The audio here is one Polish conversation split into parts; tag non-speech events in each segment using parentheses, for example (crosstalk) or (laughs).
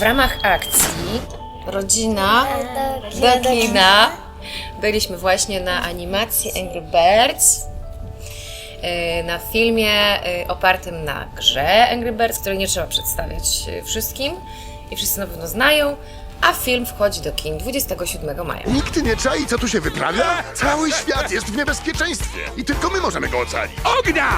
W ramach akcji Rodzina Do do kina byliśmy właśnie na animacji Angry Birds. yy, Na filmie yy, opartym na grze Angry Birds, której nie trzeba przedstawiać yy, wszystkim i wszyscy na pewno znają, a film wchodzi do kin 27 maja. Nikt nie czai, co tu się wyprawia? Cały świat jest w niebezpieczeństwie i tylko my możemy go ocalić. Ognia!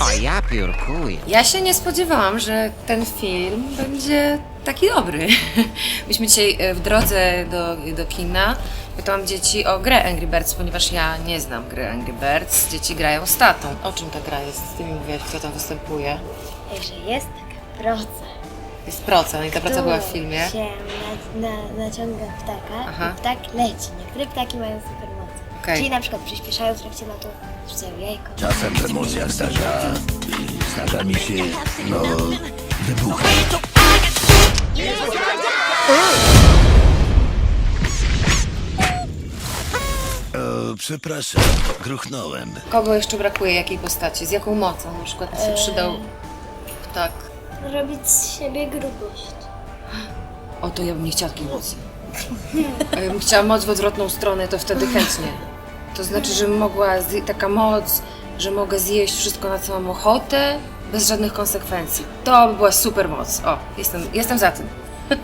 O ja piórkuję. Ja się nie spodziewałam, że ten film będzie taki dobry. (laughs) Myśmy dzisiaj e, w drodze do, do kina pytałam dzieci o grę Angry Birds, ponieważ ja nie znam gry Angry Birds. Dzieci grają z tatą. O czym ta gra jest? Ty mi mówiłaś, kto tam występuje. Że jest taka proca. Jest proca, no i ta proca była w filmie. się na, na, naciąga ptaka Aha. i ptak leci. Niektóre ptaki mają supermoce. Okej. Czyli na przykład przyspieszają w trakcie lotu, rzucają jajko. Czasem w emocjach zdarza, zdarza mi się, no, wybuchy. O, przepraszam, gruchnąłem. Kogo jeszcze brakuje, jakiej postaci? Z jaką mocą na przykład by się przydał ptak? Robić z siebie grubość. O, to ja bym nie chciała takiej mocy. A ja bym chciała moc w odwrotną stronę, to wtedy chętnie. To znaczy, że mogła, zje- taka moc, że mogę zjeść wszystko na całą ochotę, bez żadnych konsekwencji. To by była super moc. O, jestem, jestem za tym. (laughs)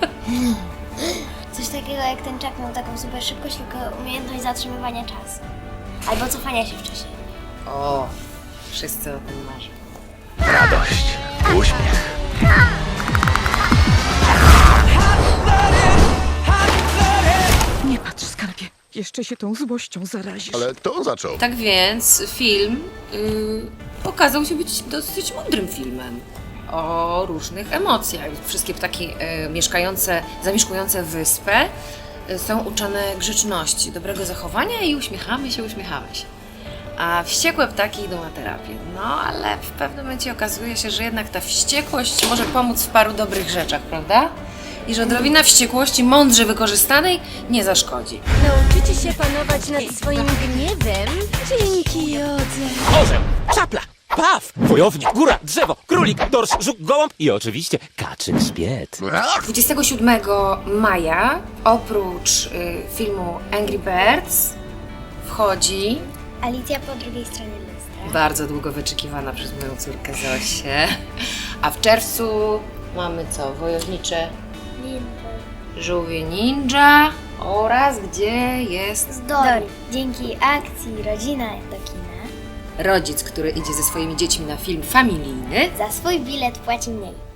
Coś takiego jak ten czak miał taką super szybkość, tylko umiejętność zatrzymywania czasu. Albo cofania się w czasie. O, wszyscy o tym marzą. Jeszcze się tą złością zarazisz. Ale to on zaczął. Tak więc film yy, okazał się być dosyć mądrym filmem o różnych emocjach. Wszystkie ptaki yy, mieszkające, zamieszkujące wyspę yy, są uczone grzeczności, dobrego zachowania i uśmiechamy się, uśmiechamy się. A wściekłe ptaki idą na terapię. No, ale w pewnym momencie okazuje się, że jednak ta wściekłość może pomóc w paru dobrych rzeczach, prawda? I że odrobina wściekłości mądrze wykorzystanej nie zaszkodzi. Nauczycie się panować nad swoim gniewem dzięki jodze. Orzeł, czapla, paw, wojownik, góra, drzewo, królik, dorsz, żuk, gołąb i oczywiście kaczyk szpiet. Ach, 27 maja oprócz y, filmu Angry Birds wchodzi Alicja po drugiej stronie lustra. bardzo długo wyczekiwana przez moją córkę Zosię. A w czerwcu mamy co? Wojownicze żółwie ninja oraz gdzie jest Dory. Dzięki akcji Rodzina do kina rodzic, który idzie ze swoimi dziećmi na film familijny. za swój bilet płaci mniej.